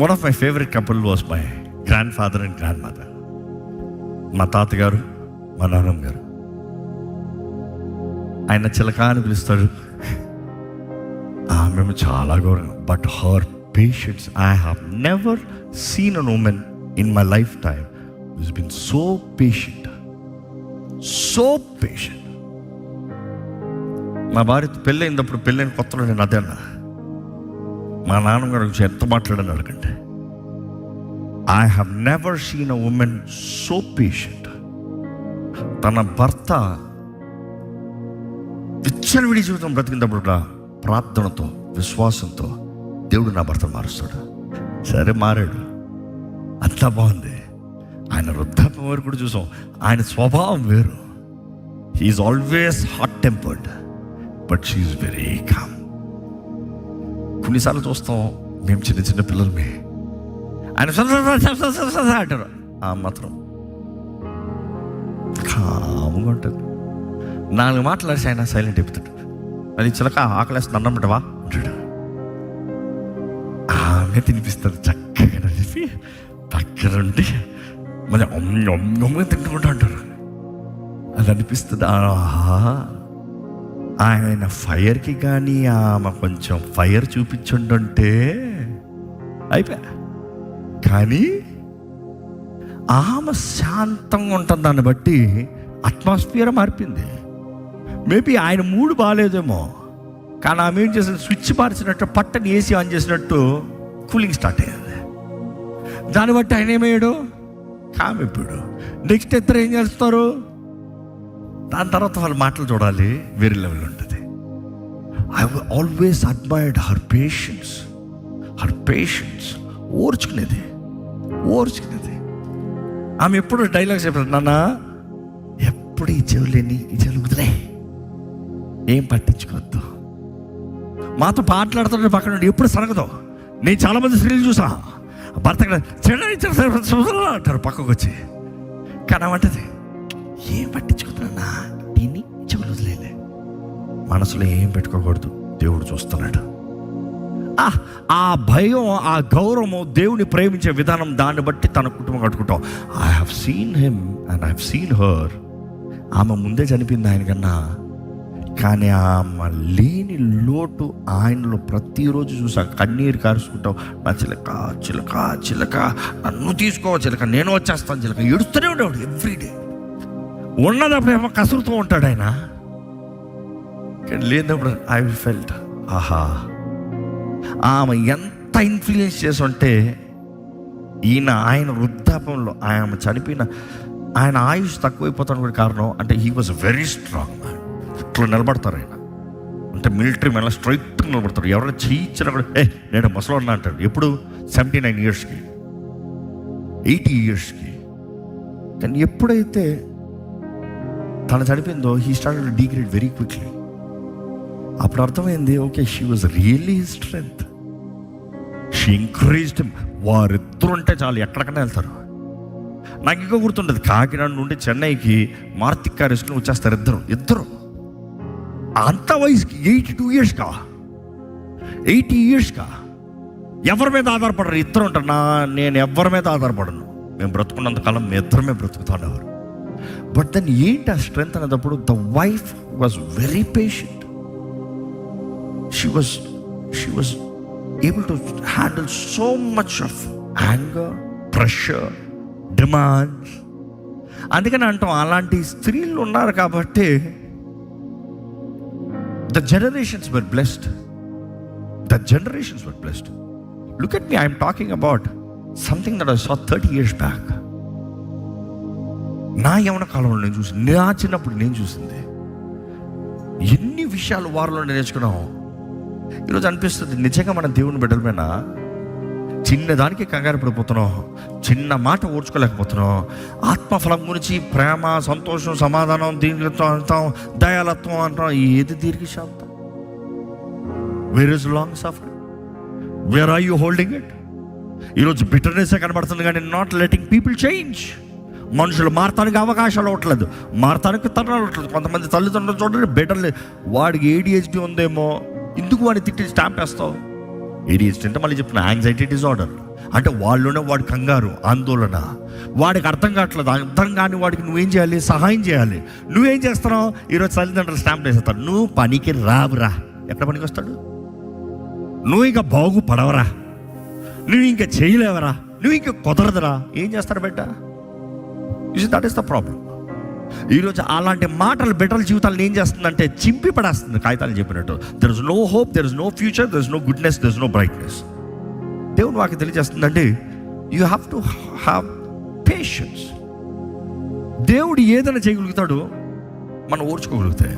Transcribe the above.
One of my favourite couple was my grandfather and grandmother మా తాతగారు మా నాన్నమ్మ గారు. ఆయన చిలక అని పిలుస్తాడు ఆమె చాలా గౌరవం but her patience I have never seen an women in my lifetime is been so patient so patient మా భార్య పెళ్ళైనప్పుడు పెళ్ళైన కొత్తలో నేను అదే అన్నా. మా నాన్నగారి గురించి ఎంత మాట్లాడాను అడగండి. I have never seen a women so patient తన భర్త విచ్చలవిడి జీవితం బ్రతికినప్పుడు ప్రార్థనతో విశ్వాసంతో దేవుడు నా భర్త మారుస్తాడు. సరే మారాడు. అంతా బాగుంది. ఆయన వృద్ధాప్యం వరకు కూడా చూసాం. ఆయన స్వభావం వేరు. He's always hot tempered but she's very calm కొన్నిసార్లు చూస్తాం మేము చిన్న చిన్న పిల్లలమే. ఆయన అంటారు. ఆ మాత్రం. కాముగా ఉంటుంది. నాలుగు మాట్లాడిసి ఆయన సైలెంట్ అయిపోతాడు. అది చిలక ఆకలేస్తుంది అన్నం పెట్టవా? అంటాడు. ఆమె తినిపిస్తారు చక్కగా చెప్పి దగ్గరుండి మళ్ళీ తింటుకుంటా అంటారు. అది అనిపిస్తుంది ఆహా! ఆయన ఫైర్కి కానీ ఆమె కొంచెం ఫైర్ చూపించుంటుంటే అయిపోయా. కానీ ఆమె శాంతంగా ఉంటుంది దాన్ని బట్టి అట్మాస్ఫియర్ మారిపోయింది. మేబీ ఆయన మూడు బాగాలేదేమో. కానీ ఆమె ఏం చేసిన స్విచ్ మార్చినట్టు పట్టని ఏసీ ఆన్ చేసినట్టు కూలింగ్ స్టార్ట్ అయ్యింది. దాన్ని బట్టి ఆయన ఏమయ్యాడు? కామెప్పుడు నెక్స్ట్ ఇద్దరు ఏం చేస్తారు? దాని తర్వాత వాళ్ళ మాటలు చూడాలి వేరే లెవెల్ ఉంటుంది. I always admired her patience her patience ఓర్చుకునేది. ఓర్చుకునేది. ఆమె ఎప్పుడు డైలాగ్స్ చెప్పారు నాన్న ఎప్పుడు ఈ చెవులేని ఈ చెవులు వదిలే. ఏం పట్టించుకోవద్దు. మాతో మాట్లాడుతుంటే పక్కన ఎప్పుడు సరగదు. నేను చాలామంది స్త్రీలు చూసా. భర్త చెడ "చెడ్డ ఇచ్చిన అంటారు పక్కకు వచ్చి కానీ ఏమంటది ఏం పట్టించుకుంటున్నా దీన్ని చెవులు వదిలేలే మనసులో ఏం పెట్టుకోకూడదు. దేవుడు చూస్తున్నాడు. ఆ, ఆ భయం ఆ గౌరవము దేవుని ప్రేమించే విధానం దాన్ని బట్టి తన కుటుంబం కట్టుకుంటాం. I have seen him and I have seen her ఆమె ముందే చనిపోయింది ఆయన కన్నా. కానీ ఆమె లేని లోటు ఆయనలో ప్రతిరోజు చూసా. కన్నీరు కారుచుకుంటాం నా చిలక చిలక చిలక. నన్ను తీసుకో చిలక. నేను వచ్చేస్తాను చిలక. ఏడుస్తూనే ఉండేవాడు ఎవ్రీడే ఉన్నదప్పుడు ఏమో కసురుతూ ఉంటాడు ఆయన. కానీ లేనప్పుడు ఐ ఫెల్ట్ ఆహా ఆమె ఎంత ఇన్ఫ్లుయెన్స్ చేసి ఉంటే ఈయన ఆయన వృద్ధాపంలో ఆమె చనిపోయిన ఆయన ఆయుష్ తక్కువైపోతాను కూడా కారణం అంటే he was very strong man ఇట్లా నిలబడతారు ఆయన. అంటే మిలిటరీ మెల్ల స్ట్రైట్గా నిలబడతారు. ఎవరైనా చేయించినా కూడా ఏ నేను ముసలో అంటాడు. ఎప్పుడు? సెవెంటీ నైన్ ఇయర్స్కి ఎయిటీ ఇయర్స్కి కానీ ఎప్పుడైతే తను చనిపోయిందో he start degrade very quickly అప్పుడు అర్థమైంది okay she was really strength she increased వారిద్దరు ఉంటే చాలు ఎక్కడికైనా వెళ్తారు. నాకు ఇంకా గుర్తుంటుంది కాకినాడ నుండి చెన్నైకి మార్తిక్ కార్ వేసుకుని వచ్చేస్తారు ఇద్దరు. ఇద్దరు. అంత వయసుకి ఎయిటీ టూ ఇయర్స్ కా? ఎయిటీ ఇయర్స్ కా? ఎవరి మీద ఆధారపడరు ఇద్దరు ఉంటారు. నా నేను ఎవరి మీద ఆధారపడను. మేము బ్రతుకున్నంత కాలం మీ ఇద్దరమే బ్రతుకుతాడేవారు బట్ దెన్ ఏంటి ఆ స్ట్రెంగ్త్ అనేటప్పుడు the wife was very patient she was she was able to handle so much of anger pressure demands. అందుకని అంటాం అలాంటి స్త్రీలు ఉన్నారు కాబట్టి the generations were blessed the generations were blessed look at me I'm talking about something that I saw thirty years back నా యవన కాలంలో నేను చూసి నా చిన్నప్పుడు నేను చూసింది. ఎన్ని విషయాలు వారిలో నేర్చుకున్నాం ఈరోజు అనిపిస్తుంది నిజంగా మన దేవుని బిడ్డలమైన చిన్నదానికి కంగారు పడిపోతున్నాం. చిన్న మాట ఓర్చుకోలేకపోతున్నాం. ఆత్మఫలం గురించి ప్రేమ సంతోషం సమాధానం దీర్ఘత్వం అంటాం దయాలత్వం అంటాం ఏది దీర్ఘశాంతం. Where is long suffer where are you holding it ఈరోజు బిటర్నెస్ కనబడుతుంది కానీ నాట్ లెటింగ్ పీపుల్ చేంజ్ మనుషులు మారతానికి అవకాశాలు అవ్వట్లేదు మారతానికి తండ్రాలు అవ్వట్లేదు కొంతమంది తల్లిదండ్రులు చూడండి బిడ్డలు వాడికి ఏడిహెచ్డి ఉందేమో ఎందుకు వాడిని తిట్టి స్టాంప్ వేస్తావు? ఏడిహెచ్డి అంటే మళ్ళీ చెప్తున్నా యాంగ్జైటీ డిజార్డర్ అంటే వాళ్ళునే వాడి కంగారు ఆందోళన. వాడికి అర్థం కావట్లేదు అర్థం కాని వాడికి నువ్వేం చేయాలి సహాయం చేయాలి. నువ్వేం చేస్తున్నావు? ఈరోజు తల్లిదండ్రులు స్టాంప్ వేసేస్తాడు నువ్వు పనికి రావురా. ఎక్కడ పనికి వస్తాడు? నువ్వు ఇంకా బాగుపడవరా. నువ్వు ఇంకా చేయలేవరా. నువ్వు ఇంకా కుదరదురా. ఏం చేస్తారు బిడ్డ? Is that is the problem ఈరోజు అలాంటి మాటలు బిడ్డల జీవితాలను ఏం చేస్తుందంటే చింపి పడేస్తుంది కాగితాలు చెప్పినట్టు. There is no hope there is no future there is no goodness there is no brightness దేవుని వాకి తెలియజేస్తుందండి you have to have patience దేవుడు ఏదైనా చేయగలుగుతాడు మనం ఓర్చుకోగలిగితే.